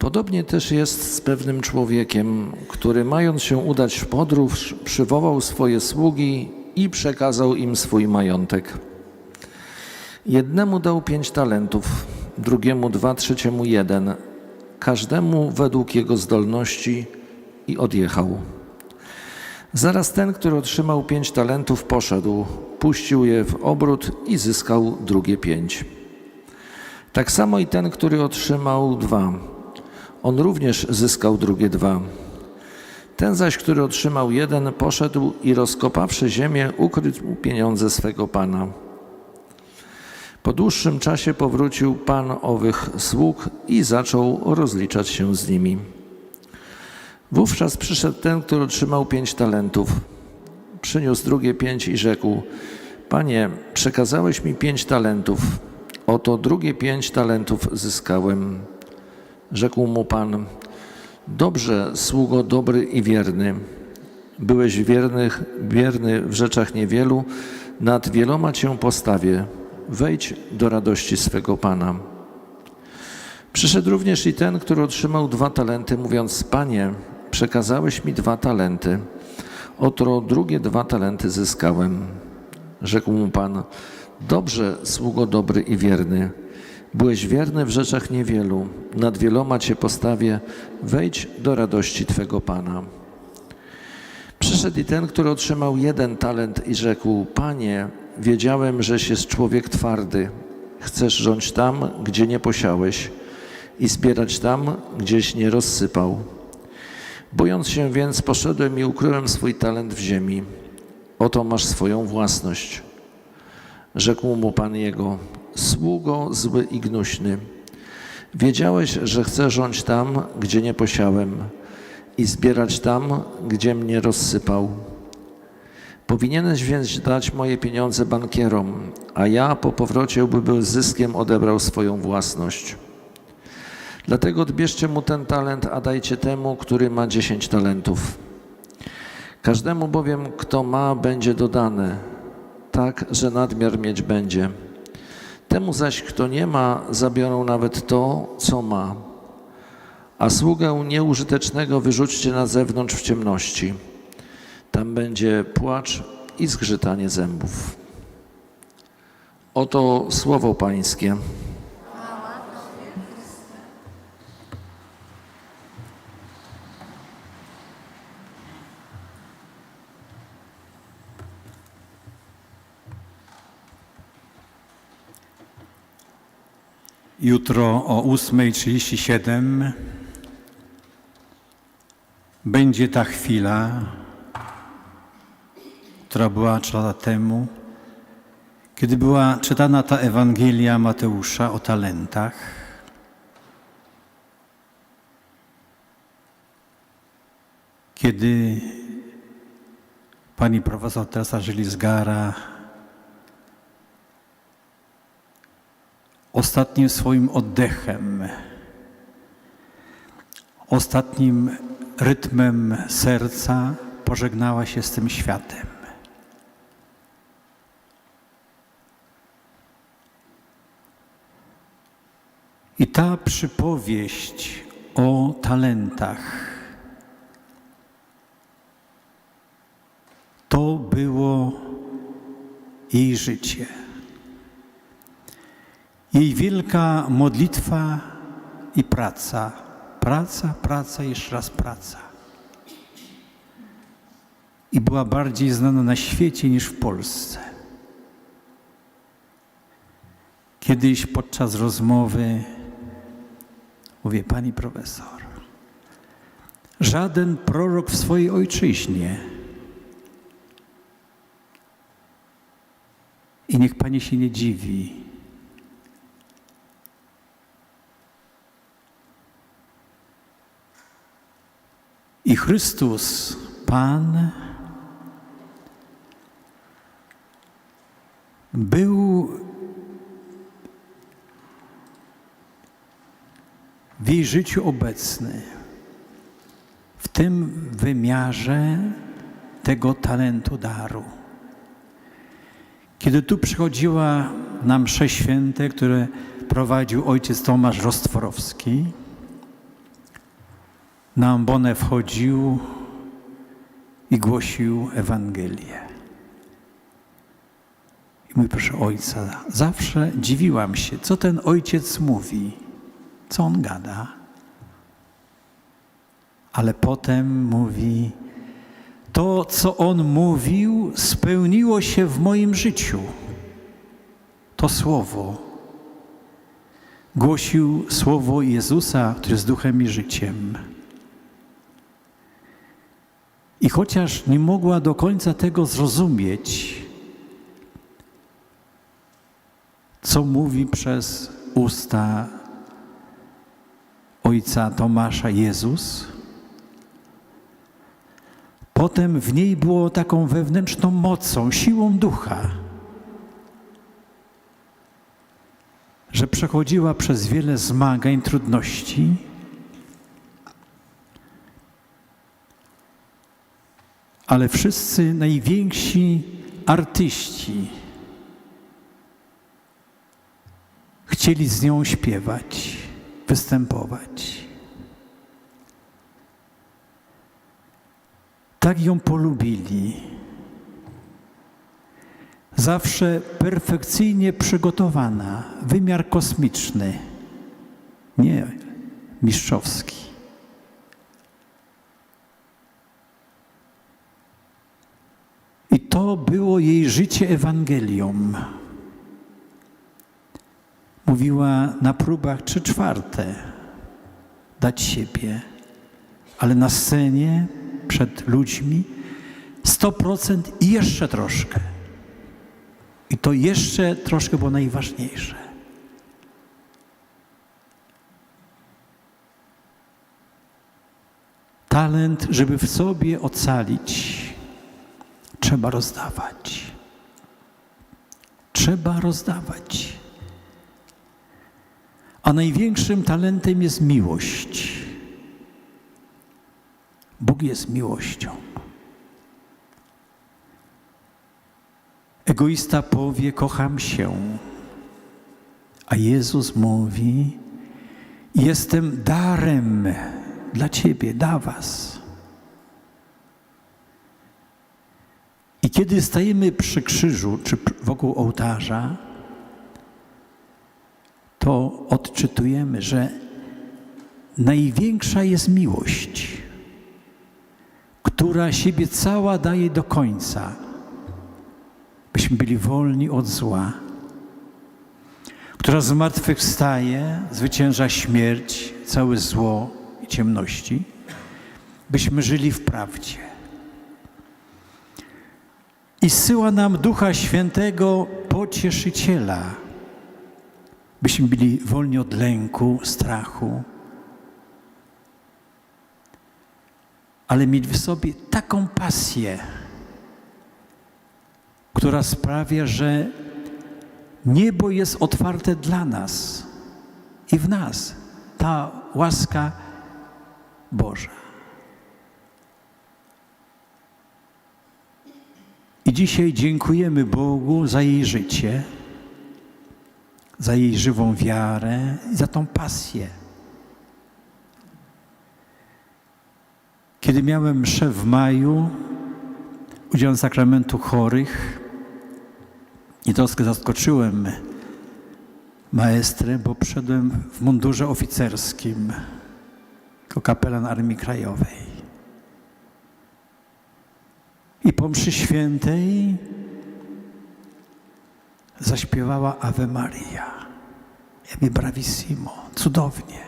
Podobnie też jest z pewnym człowiekiem, który mając się udać w podróż, przywołał swoje sługi i przekazał im swój majątek. Jednemu dał pięć talentów, drugiemu dwa, trzeciemu jeden, każdemu według jego zdolności i odjechał. Zaraz ten, który otrzymał pięć talentów, poszedł, puścił je w obrót i zyskał drugie pięć. Tak samo i ten, który otrzymał dwa. On również zyskał drugie dwa. Ten zaś, który otrzymał jeden, poszedł i rozkopawszy ziemię, ukrył pieniądze swego pana. Po dłuższym czasie powrócił pan owych sług i zaczął rozliczać się z nimi. Wówczas przyszedł ten, który otrzymał pięć talentów. Przyniósł drugie pięć i rzekł: Panie, przekazałeś mi pięć talentów. Oto drugie pięć talentów zyskałem. Rzekł mu pan: Dobrze, sługo dobry i wierny. Byłeś wiernych, wierny w rzeczach niewielu, nad wieloma cię postawię. Wejdź do radości swego pana. Przyszedł również i ten, który otrzymał dwa talenty, mówiąc: Panie, przekazałeś mi dwa talenty. Oto drugie dwa talenty zyskałem. Rzekł mu pan: Dobrze, sługo dobry i wierny. Byłeś wierny w rzeczach niewielu, nad wieloma cię postawię. Wejdź do radości twego pana. Przyszedł i ten, który otrzymał jeden talent i rzekł: Panie, wiedziałem, żeś jest człowiek twardy. Chcesz rządź tam, gdzie nie posiałeś i zbierać tam, gdzieś nie rozsypał. Bojąc się więc, poszedłem i ukryłem swój talent w ziemi. Oto masz swoją własność. Rzekł mu pan jego: Sługo zły i gnuśny. Wiedziałeś, że chcę rządź tam, gdzie nie posiałem i zbierać tam, gdzie mnie rozsypał. Powinieneś więc dać moje pieniądze bankierom, a ja po powrocie by zyskiem odebrał swoją własność. Dlatego odbierzcie mu ten talent, a dajcie temu, który ma dziesięć talentów. Każdemu bowiem, kto ma, będzie dodane, tak, że nadmiar mieć będzie. Temu zaś, kto nie ma, zabiorą nawet to, co ma. A sługę nieużytecznego wyrzućcie na zewnątrz w ciemności. Tam będzie płacz i zgrzytanie zębów. Oto słowo Pańskie. Jutro o 8.37 będzie ta chwila, która była trzy lata temu, kiedy była czytana ta Ewangelia Mateusza o talentach. Kiedy pani profesor Teresa Żylizgara ostatnim swoim oddechem, ostatnim rytmem serca pożegnała się z tym światem. I ta przypowieść o talentach to było jej życie. Jej wielka modlitwa i praca. Praca, praca, jeszcze raz praca. I była bardziej znana na świecie niż w Polsce. Kiedyś podczas rozmowy mówię, pani profesor, żaden prorok w swojej ojczyźnie i niech pani się nie dziwi, Chrystus, Pan, był w jej życiu obecny, w tym wymiarze tego talentu daru. Kiedy tu przychodziła na msze święte, które prowadził ojciec Tomasz Rostworowski, na ambonę wchodził i głosił Ewangelię. I mój proszę ojca, zawsze dziwiłam się, co ten ojciec mówi, co on gada. Ale potem mówi, to co on mówił, spełniło się w moim życiu. To słowo. Głosił słowo Jezusa, który jest duchem i życiem. I chociaż nie mogła do końca tego zrozumieć, co mówi przez usta ojca Tomasza Jezus, potem w niej było taką wewnętrzną mocą, siłą ducha, że przechodziła przez wiele zmagań, trudności. Ale wszyscy najwięksi artyści chcieli z nią śpiewać, występować. Tak ją polubili. Zawsze perfekcyjnie przygotowana, wymiar kosmiczny, nie mistrzowski. I to było jej życie Ewangelią. Mówiła na próbach trzy czwarte dać siebie, ale na scenie przed ludźmi 100% i jeszcze troszkę. I to jeszcze troszkę było najważniejsze. Talent, żeby w sobie ocalić, trzeba rozdawać. Trzeba rozdawać. A największym talentem jest miłość. Bóg jest miłością. Egoista powie: Kocham się. A Jezus mówi: Jestem darem dla Ciebie, dla Was. I kiedy stajemy przy krzyżu czy wokół ołtarza, to odczytujemy, że największa jest miłość, która siebie cała daje do końca, byśmy byli wolni od zła, która zmartwychwstaje, zwycięża śmierć, całe zło i ciemności, byśmy żyli w prawdzie. I zsyła nam Ducha Świętego Pocieszyciela, byśmy byli wolni od lęku, strachu, ale mieć w sobie taką pasję, która sprawia, że niebo jest otwarte dla nas i w nas ta łaska Boża. I dzisiaj dziękujemy Bogu za jej życie, za jej żywą wiarę za tą pasję. Kiedy miałem mszę w maju, udziałem sakramentu chorych, i troszkę zaskoczyłem maestrę, bo przyszedłem w mundurze oficerskim jako kapelan Armii Krajowej. I po mszy świętej zaśpiewała Ave Maria. Mi bravissimo, cudownie.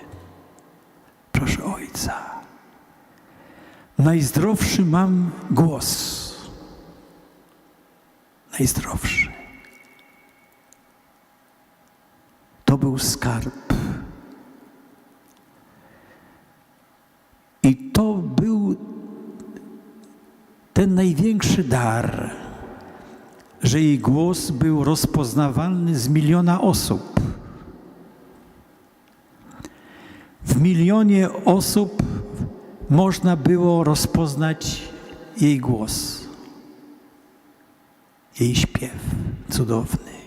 Proszę Ojca. Najzdrowszy mam głos. Najzdrowszy. To był skarb. I to był ten największy dar, że jej głos był rozpoznawalny z miliona osób. W milionie osób można było rozpoznać jej głos, jej śpiew cudowny.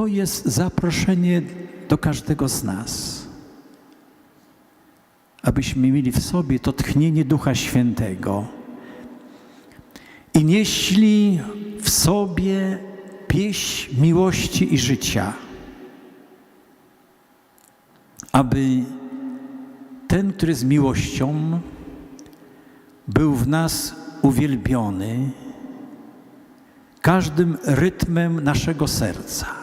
To jest zaproszenie do każdego z nas, abyśmy mieli w sobie to tchnienie Ducha Świętego i nieśli w sobie pieśń miłości i życia, aby ten, który z miłością był w nas uwielbiony każdym rytmem naszego serca,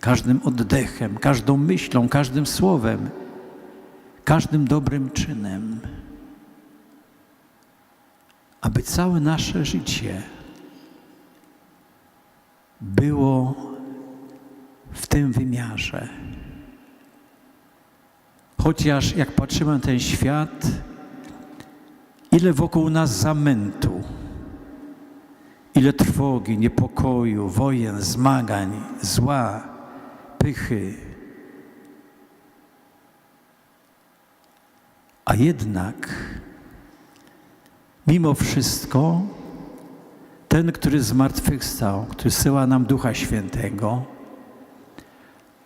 każdym oddechem, każdą myślą, każdym słowem, każdym dobrym czynem, aby całe nasze życie było w tym wymiarze. Chociaż jak patrzymy na ten świat, ile wokół nas zamętu, ile trwogi, niepokoju, wojen, zmagań, zła, pychy. A jednak, mimo wszystko, ten, który zmartwychwstał, który syła nam Ducha Świętego,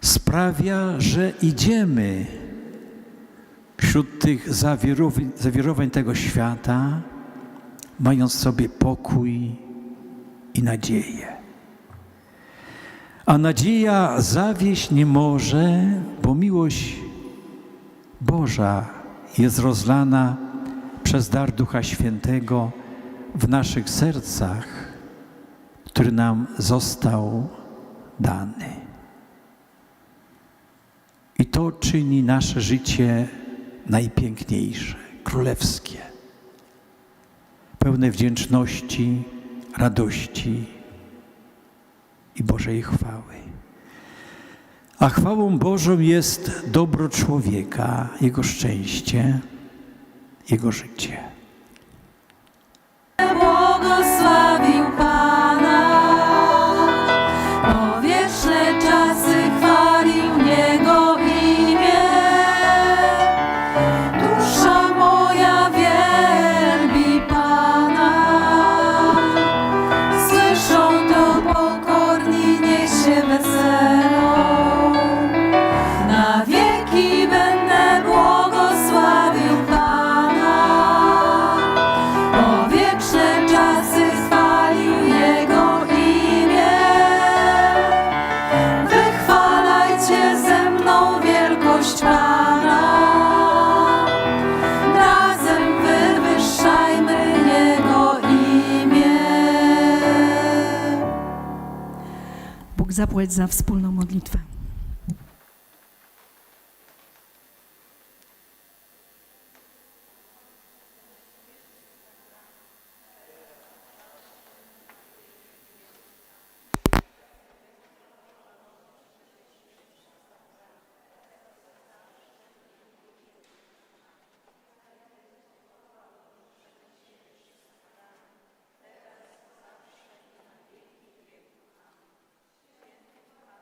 sprawia, że idziemy wśród tych zawirowań, zawirowań tego świata, mając w sobie pokój i nadzieję. A nadzieja zawieść nie może, bo miłość Boża jest rozlana przez dar Ducha Świętego w naszych sercach, który nam został dany. I to czyni nasze życie najpiękniejsze, królewskie, pełne wdzięczności, radości i Bożej chwały. A chwałą Bożą jest dobro człowieka, jego szczęście, jego życie. Błogosławił zapłać za wspólną modlitwę.